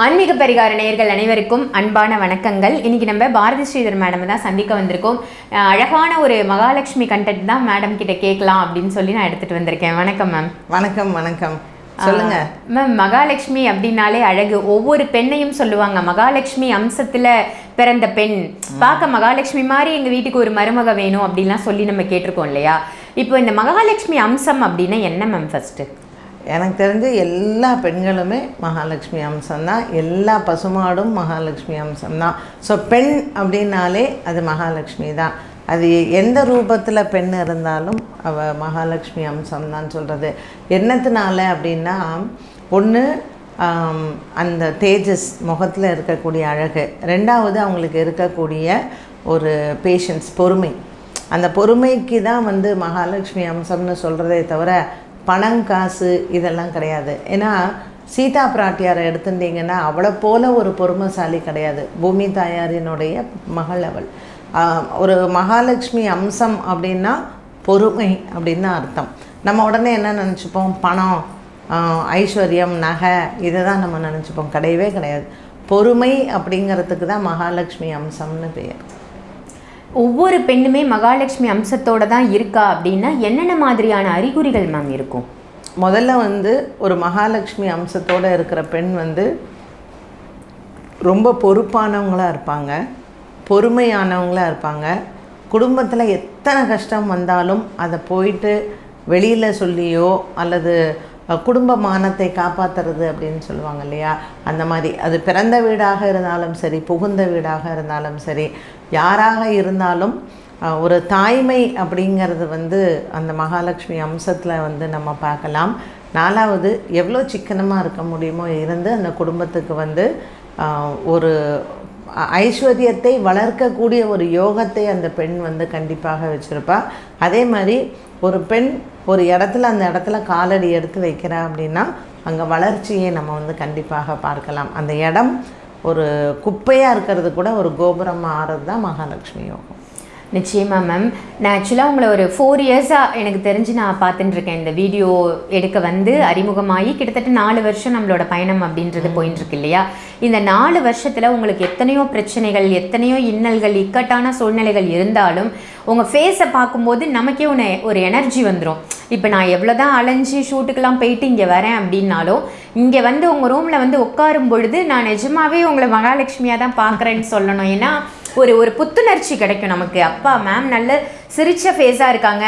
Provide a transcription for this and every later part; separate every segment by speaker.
Speaker 1: ஆன்மீக பரிகார நேயர்கள் அனைவருக்கும் அன்பான வணக்கங்கள். இன்னைக்கு நம்ம பாரதி ஸ்ரீதர் மேடம் தான் சந்திக்க வந்திருக்கோம். அழகான ஒரு மகாலட்சுமி கண்டென்ட் தான் மேடம் கிட்ட கேட்கலாம் அப்படின்னு சொல்லி நான் எடுத்துட்டு வந்திருக்கேன். வணக்கம் மேம்
Speaker 2: வணக்கம் வணக்கம். சொல்லுங்க.
Speaker 1: மேம் மகாலட்சுமி அப்படின்னாலே அழகு. ஒவ்வொரு பெண்ணையும் சொல்லுவாங்க. மகாலட்சுமி அம்சத்துல பிறந்த பெண். பார்க்க மகாலட்சுமி மாதிரி எங்க வீட்டுக்கு ஒரு மருமக வேணும் அப்படின்லாம் சொல்லி நம்ம கேட்டிருக்கோம் இல்லையா? இப்போ இந்த மகாலட்சுமி அம்சம் அப்படின்னா என்ன மேம் ஃபர்ஸ்ட்
Speaker 2: எனக்கு தெரிஞ்சு எல்லா பெண்களுமே மகாலட்சுமி அம்சம்தான். எல்லா பசுமாடும் மகாலட்சுமி அம்சம்தான். ஸோ பெண் அப்படின்னாலே அது மகாலட்சுமி தான் அது எந்த ரூபத்தில் பெண் இருந்தாலும் அவ மகாலட்சுமி அம்சம் தான் சொல்கிறது என்னத்தினால அப்படின்னா ஒன்று அந்த தேஜஸ் முகத்தில் இருக்கக்கூடிய அழகு. ரெண்டாவது அவங்களுக்கு இருக்கக்கூடிய ஒரு பேஷன்ஸ் பொறுமை. அந்த பொறுமைக்கு தான் வந்து மகாலட்சுமி அம்சம்னு சொல்கிறதே தவிர பணம் காசு இதெல்லாம் கிடையாது. ஏன்னா சீதா பிராட்டியாரை எடுத்துட்டீங்கன்னா அவளை போல ஒரு பொறுமைசாலி கிடையாது. பூமி தாயாரினுடைய மகள் அவள். ஒரு மகாலட்சுமி அம்சம் அப்படின்னா பொறுமை அப்படின்னு தான் அர்த்தம். நம்ம உடனே என்ன நினச்சிப்போம்? பணம் ஐஸ்வர்யம் நகை இதை தான் நம்ம நினச்சிப்போம். கிடையவே கிடையாது. பொறுமை அப்படிங்கிறதுக்கு தான் மகாலட்சுமி அம்சம்னு பெயர்.
Speaker 1: ஒவ்வொரு பெண்ணுமே மகாலட்சுமி அம்சத்தோடு தான் இருக்கா அப்படின்னா என்னென்ன மாதிரியான அறிகுறிகள் மேம் இருக்கும்?
Speaker 2: முதல்ல வந்து ஒரு மகாலட்சுமி அம்சத்தோடு இருக்கிற பெண் வந்து ரொம்ப பொறுப்பானவங்களாக இருப்பாங்க பொறுமையானவங்களாக இருப்பாங்க. குடும்பத்தில் எத்தனை கஷ்டம் வந்தாலும் அதை போயிட்டு வெளியில் சொல்லியோ அல்லது குடும்ப மானத்தை காப்பாற்றுறது அப்படின்னு சொல்லுவாங்க இல்லையா? அந்த மாதிரி. அது பிறந்த வீடாக இருந்தாலும் சரி புகுந்த வீடாக இருந்தாலும் சரி யாராக இருந்தாலும் ஒரு தாய்மை அப்படிங்கிறது வந்து அந்த மகாலட்சுமி அம்சத்தில் வந்து நம்ம பார்க்கலாம். நாலாவது எவ்வளோ சிக்கனமாக இருக்க முடியுமோ இருந்து அந்த குடும்பத்துக்கு வந்து ஒரு ஐஸ்வர்யத்தை வளர்க்கக்கூடிய ஒரு யோகத்தை அந்த பெண் வந்து கண்டிப்பாக வச்சுருப்பா. அதே மாதிரி ஒரு பெண் ஒரு இடத்துல அந்த இடத்துல காலடி எடுத்து வைக்கிறா அப்படின்னா அங்கே வளர்ச்சியை நம்ம வந்து கண்டிப்பாக பார்க்கலாம். அந்த இடம் ஒரு குப்பையாக இருக்கிறது கூட ஒரு கோபுரம் ஆறது தான் மகாலட்சுமி யோகம்.
Speaker 1: நிச்சயமா மேம் நான் ஆக்சுவலாக உங்களை ஒரு ஃபோர் இயர்ஸாக எனக்கு தெரிஞ்சு நான் பார்த்துட்டு இருக்கேன் இந்த வீடியோ எடுக்க வந்து அறிமுகமாகி கிட்டத்தட்ட நாலு வருஷம் நம்மளோட பயணம் அப்படின்றது போயிட்டு இருக்கு இல்லையா? இந்த நாலு வருஷத்தில் உங்களுக்கு எத்தனையோ பிரச்சனைகள் எத்தனையோ இன்னல்கள் இக்கட்டான சூழ்நிலைகள் இருந்தாலும் உங்கள் ஃபேஸை பார்க்கும்போது நமக்கே ஒன்று ஒரு எனர்ஜி வந்துடும் இப்போ நான் எவ்வளோ தான் அலைஞ்சு ஷூட்டுக்கெல்லாம் போயிட்டு இங்கே வரேன் அப்படின்னாலும் இங்கே வந்து உங்கள் ரூமில் வந்து உட்காரும் பொழுது நான் நிஜமாவே உங்களை மகாலட்சுமியாக தான் பார்க்குறேன்னு சொல்லணும். ஏன்னா ஒரு ஒரு புத்துணர்ச்சி கிடைக்கும் நமக்கு. அப்பா மேம் நல்ல சிரிச்ச ஃபேஸாக இருக்காங்க.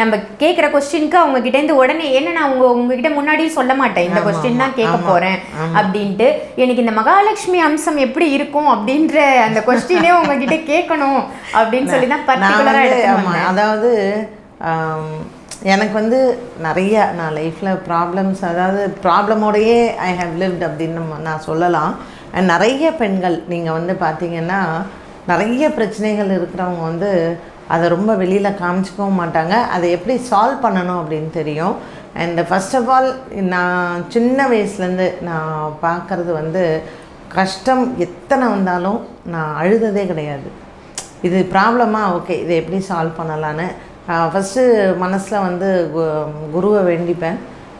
Speaker 1: நம்ம கேட்குற கொஸ்டினுக்கு அவங்க கிட்டேருந்து உடனே என்ன நான் உங்க உங்ககிட்ட முன்னாடியே சொல்ல மாட்டேன். இந்த கொஸ்டின் தான் கேட்க போகிறேன் அப்படின்ட்டு எனக்கு இந்த மகாலட்சுமி அம்சம் எப்படி இருக்கும்? அப்படின்ற அந்த கொஸ்டினே உங்ககிட்ட கேட்கணும் அப்படின்னு சொல்லி தான் பர்டிகுலராக எடுத்து
Speaker 2: அதாவது எனக்கு வந்து நிறைய நான் லைஃப்பில் ப்ராப்ளம்ஸ் அதாவது ப்ராப்ளமோடையே ஐ ஹவ் லிவ்ட் அப்படின்னு நான் சொல்லலாம். நிறைய பெண்கள் நீங்கள் வந்து பார்த்தீங்கன்னா நிறைய பிரச்சனைகள் இருக்கிறவங்க வந்து அதை ரொம்ப வெளியில் காமிச்சிக்கவும் மாட்டாங்க. அதை எப்படி சால்வ் பண்ணணும் அப்படின்னு தெரியும். அண்ட் ஃபர்ஸ்ட் ஆஃப் ஆல் நான் சின்ன வயசுலேருந்து நான் பார்க்குறது வந்து கஷ்டம் எத்தனை வந்தாலும் நான் அழுததே கிடையாது. இது ப்ராப்ளமாக ஓகே இதை எப்படி சால்வ் பண்ணலான்னு? ஃபஸ்ட்டு மனசில் வந்து கு- குருவை வேண்டிப்பேன்.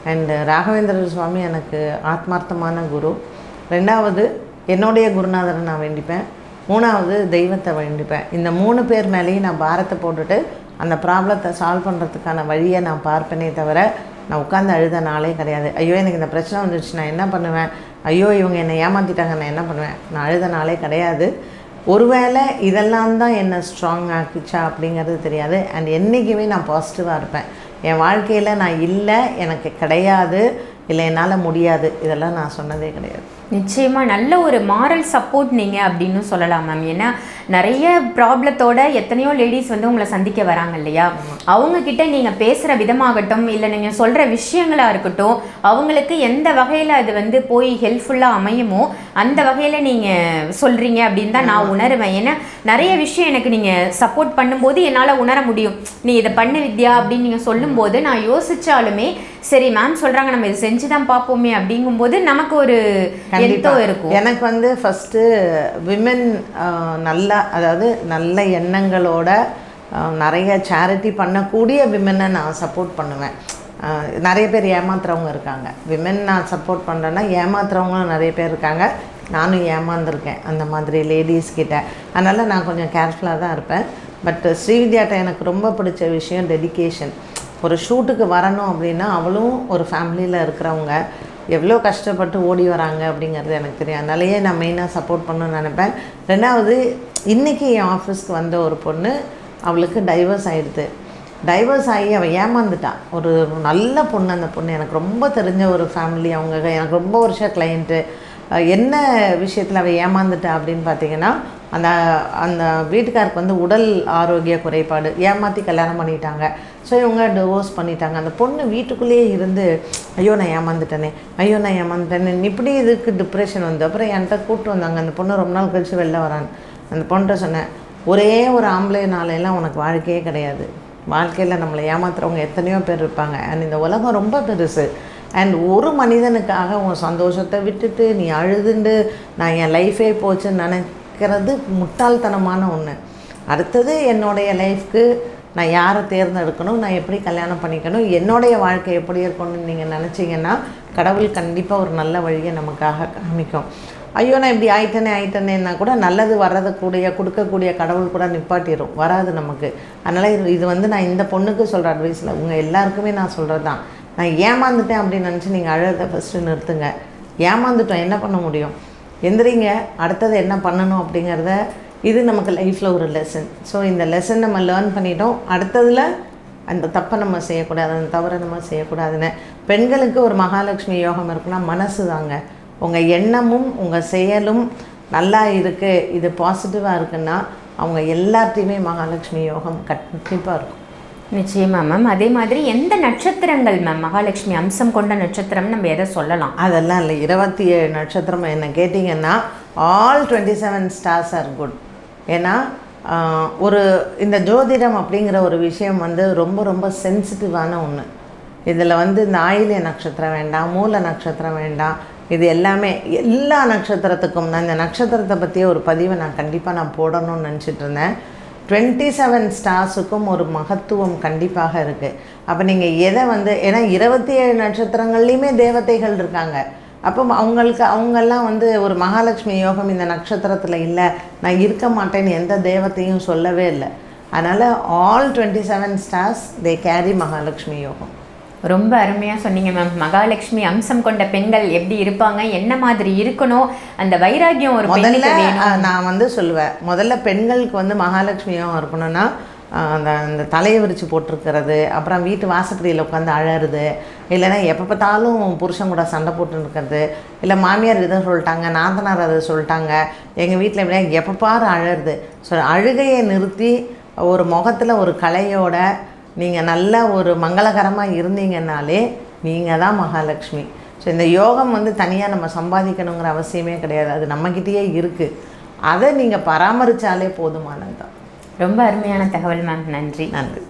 Speaker 2: அண்டு ராகவேந்திர சுவாமி எனக்கு ஆத்மார்த்தமான குரு. ரெண்டாவது என்னுடைய குருநாதரை நான் வேண்டிப்பேன். மூணாவது தெய்வத்தை வேண்டிப்பேன் இந்த மூணு பேர் மேலேயும் நான் பாரத்தை போட்டுட்டு அந்த ப்ராப்ளத்தை சால்வ் பண்ணுறதுக்கான வழியை நான் பார்ப்பேனே தவிர நான் உட்காந்து அழுத நாளே கிடையாது. ஐயோ எனக்கு இந்த பிரச்சனை வந்துடுச்சு நான் என்ன பண்ணுவேன்? ஐயோ இவங்க என்னை ஏமாற்றிட்டாங்க நான் என்ன பண்ணுவேன்? நான் அழுத நாளே கிடையாது. ஒருவேளை இதெல்லாம் தான் என்னை ஸ்ட்ராங் ஆக்கிச்சா அப்படிங்கிறது தெரியாது. அண்ட் என்றைக்குமே நான் பாசிட்டிவாக இருப்பேன். என் வாழ்க்கையில் நான் இல்லை எனக்கு கிடையாது இல்லை என்னால் முடியாது. இதெல்லாம் நான் சொன்னதே கிடையாது.
Speaker 1: நிச்சயமாக நல்ல ஒரு மாரல் சப்போர்ட் நீங்கள் அப்படின்னு சொல்லலாம் மேம் ஏன்னா நிறைய ப்ராப்ளத்தோட எத்தனையோ லேடிஸ் வந்து உங்களை சந்திக்க வராங்க இல்லையா? அவங்க கிட்ட நீங்க பேசுற விதமாகட்டும் இல்லை நீங்க சொல்ற விஷயங்களா இருக்கட்டும் அவங்களுக்கு எந்த வகையில அது வந்து போய் ஹெல்ப்ஃபுல்லா அமையுமோ அந்த வகையில நீங்க சொல்றீங்க அப்படின்னு தான் நான் உணருவேன். ஏன்னா நிறைய விஷயம் எனக்கு நீங்க சப்போர்ட் பண்ணும்போது என்னால உணர முடியும். நீ இதை பண்ணு வித்யா அப்படின்னு நீங்க சொல்லும்போது நான் யோசிச்சாலுமே சரி மேம் சொல்றாங்க நம்ம இது செஞ்சு தான் பார்ப்போமே அப்படிங்கும்போது நமக்கு ஒரு எந்தோ இருக்கும்.
Speaker 2: எனக்கு வந்து ஃபஸ்ட்டு விமென் நல்லா அதாவது நல்ல எண்ணங்களோட நிறைய சேரிட்டி பண்ணக்கூடிய விமனை நான் சப்போர்ட் பண்ணுவேன். நிறைய பேர் ஏமாத்துறவங்க இருக்காங்க. விமன் நான் சப்போர்ட் பண்ணுறேன்னா ஏமாத்துறவங்களும் நிறைய பேர் இருக்காங்க. நானும் ஏமாந்துருக்கேன் அந்த மாதிரி லேடிஸ் கிட்ட. அதனால் நான் கொஞ்சம் கேர்ஃபுல்லாக தான் இருப்பேன். பட் ஸ்ரீவித்யாட்ட எனக்கு ரொம்ப பிடிச்ச விஷயம் டெடிகேஷன் ஒரு ஷூட்டுக்கு வரணும் அப்படின்னா அவளும் ஒரு ஃபேமிலியில் இருக்கிறவங்க. எவ்வளோ கஷ்டப்பட்டு ஓடி வராங்க அப்படிங்கிறது எனக்கு தெரியும். அதனாலேயே நான் மெயினாக சப்போர்ட் பண்ணணும்னு நினைப்பேன். ரெண்டாவது இன்றைக்கி என் ஆஃபீஸ்க்கு வந்த ஒரு பொண்ணு அவளுக்கு டைவர்ஸ் ஆகிடுது டைவர்ஸ் ஆகி அவள் ஏமாந்துட்டான் ஒரு நல்ல பொண்ணு அந்த பொண்ணு. எனக்கு ரொம்ப தெரிஞ்ச ஒரு ஃபேமிலி அவங்க. எனக்கு ரொம்ப வருஷம் கிளைண்ட்டு என்ன விஷயத்தில் அவள் ஏமாந்துட்டா அப்படின்னு பார்த்தீங்கன்னா அந்த அந்த வீட்டுக்காருக்கு வந்து உடல் ஆரோக்கிய குறைபாடு. ஏமாற்றி கல்யாணம் பண்ணிட்டாங்க. ஸோ இவங்க டிவோர்ஸ் பண்ணிட்டாங்க. அந்த பொண்ணு வீட்டுக்குள்ளேயே இருந்து ஐயோ நான் ஏமாந்துட்டேனே. ஐயோ நான் ஏமாந்துட்டேனே. இப்படி இதுக்கு டிப்ரெஷன் வந்து. அப்புறம் என்கிட்ட கூப்பிட்டு வந்தாங்க. அந்த பொண்ணு ரொம்ப நாள் கழிச்சு வெளில வரான்னு. அந்த பொண்ணுகிட்ட சொன்னேன் ஒரே ஒரு ஆம்பளைனாலெல்லாம் உனக்கு வாழ்க்கையே கிடையாது. வாழ்க்கையில் நம்மளை ஏமாத்துறவங்க எத்தனையோ பேர் இருப்பாங்க. அண்ட் இந்த உலகம் ரொம்ப பெருசு. அண்ட் ஒரு மனிதனுக்காக உன் சந்தோஷத்தை விட்டுட்டு நீ அழுதுண்டு நான் என் லைஃபே போச்சுன்னு நினைக்கிறது முட்டாள்தனமான ஒன்று அடுத்தது என்னுடைய லைஃப்க்கு நான் யாரை தேர்ந்தெடுக்கணும் நான் எப்படி கல்யாணம் பண்ணிக்கணும் என்னுடைய வாழ்க்கை எப்படி இருக்கணும்னு நீங்கள் நினச்சிங்கன்னா கடவுள் கண்டிப்பாக ஒரு நல்ல வழியை நமக்காக காமிக்கும். ஐயோ நான் இப்படி ஆயிட்டனே ஆயிட்டனேன்னா கூட நல்லது வர்றதுக்கூடிய கொடுக்கக்கூடிய கடவுள் கூட நிப்பாட்டிடும் வராது நமக்கு. அதனால் இது இது வந்து நான் இந்த பொண்ணுக்கு சொல்கிற அட்வைஸில் உங்கள் எல்லாருக்குமே நான் சொல்கிறது தான் நான் ஏமாந்துட்டேன் அப்படின்னு நினச்சி நீங்கள் அழுறதை ஃபஸ்ட்டு நிறுத்துங்க. ஏமாந்துட்டோம் என்ன பண்ண முடியும்? எந்திரிங்க. அடுத்தது என்ன பண்ணணும் அப்படிங்கிறத இது நமக்கு லைஃப்பில் ஒரு லெசன் ஸோ இந்த லெசன் நம்ம லேர்ன் பண்ணிட்டோம். அடுத்ததில் அந்த தப்பை நம்ம செய்யக்கூடாது அந்த தவறை நம்ம செய்யக்கூடாதுன்னு. பெண்களுக்கு ஒரு மகாலட்சுமி யோகம் இருக்குன்னா மனசு தாங்க உங்கள் எண்ணமும் உங்கள் செயலும் நல்லா இருக்குது இது பாசிட்டிவாக இருக்குன்னா அவங்க எல்லாத்தையுமே மகாலட்சுமி யோகம் கண்டிப்பாக இருக்கும்.
Speaker 1: நிச்சயமா மேம் அதே மாதிரி எந்த நட்சத்திரங்கள் மேம் மகாலட்சுமி அம்சம் கொண்ட நட்சத்திரம் நம்ம எதை சொல்லலாம்?
Speaker 2: அதெல்லாம் இல்லை. இருபத்தி ஏழு நட்சத்திரம் என்ன கேட்டிங்கன்னா all twenty seven stars are good ஏன்னா ஒரு இந்த ஜோதிடம் அப்படிங்கிற ஒரு விஷயம் வந்து ரொம்ப ரொம்ப சென்சிட்டிவான ஒன்று இதில் வந்து இந்த ஆயிலிய நட்சத்திரம் வேண்டாம் மூல நட்சத்திரம் வேண்டாம் இது எல்லாமே எல்லா நட்சத்திரத்துக்கும் நான் இந்த நட்சத்திரத்தை பற்றிய ஒரு பதிவை நான் கண்டிப்பாக நான் போடணும்னு நினச்சிட்டு இருந்தேன். டுவெண்ட்டி செவன் ஸ்டார்ஸுக்கும் ஒரு மகத்துவம் கண்டிப்பாக இருக்குது அப்போ நீங்கள் எதை வந்து ஏன்னா இருபத்தி ஏழு நட்சத்திரங்கள்லையுமே தேவதைகள் இருக்காங்க. அப்போ அவங்களுக்கு அவங்கெல்லாம் வந்து ஒரு மகாலட்சுமி யோகம் இந்த நட்சத்திரத்தில் இல்லை. நான் இருக்க மாட்டேன்னு எந்த தேவத்தையும் சொல்லவே இல்லை. அதனால் all twenty seven stars they carry Mahalakshmi யோகம்.
Speaker 1: ரொம்ப அருமையாக சொன்னீங்க மேம் மகாலட்சுமி அம்சம் கொண்ட பெண்கள் எப்படி இருப்பாங்க? என்ன மாதிரி இருக்கணும்? அந்த வைராகியம் ஒரு
Speaker 2: முதல்ல நான் வந்து சொல்லுவேன். முதல்ல பெண்களுக்கு வந்து மகாலட்சுமி யோகம் இருக்கணும்னா அந்த அந்த தலையை விரித்து போட்டிருக்கிறது அப்புறம் வீட்டு வாசப்படியில் உட்காந்து அழறது இல்லைன்னா எப்போ பார்த்தாலும் புருஷன் கூட சண்டை போட்டு இருக்கிறது இல்லை மாமியார் இதை சொல்லிட்டாங்க நாத்தனார் அதை சொல்லிட்டாங்க எங்கள் வீட்டில் எப்படியா எப்போ பாரு அழறது. ஸோ அழுகையை நிறுத்தி ஒரு முகத்தில் ஒரு கலையோட நீங்கள் நல்ல ஒரு மங்களகரமாக இருந்தீங்கன்னாலே நீங்கள் தான் மகாலட்சுமி. ஸோ இந்த யோகம் வந்து தனியாக நம்ம சம்பாதிக்கணுங்கிற அவசியமே கிடையாது. அது நம்மக்கிட்டேயே இருக்குது அதை நீங்கள் பராமரித்தாலே போதுமானது தான்.
Speaker 1: ரொம்ப அருமையான தகவல் மேம் நன்றி.
Speaker 2: நன்றி.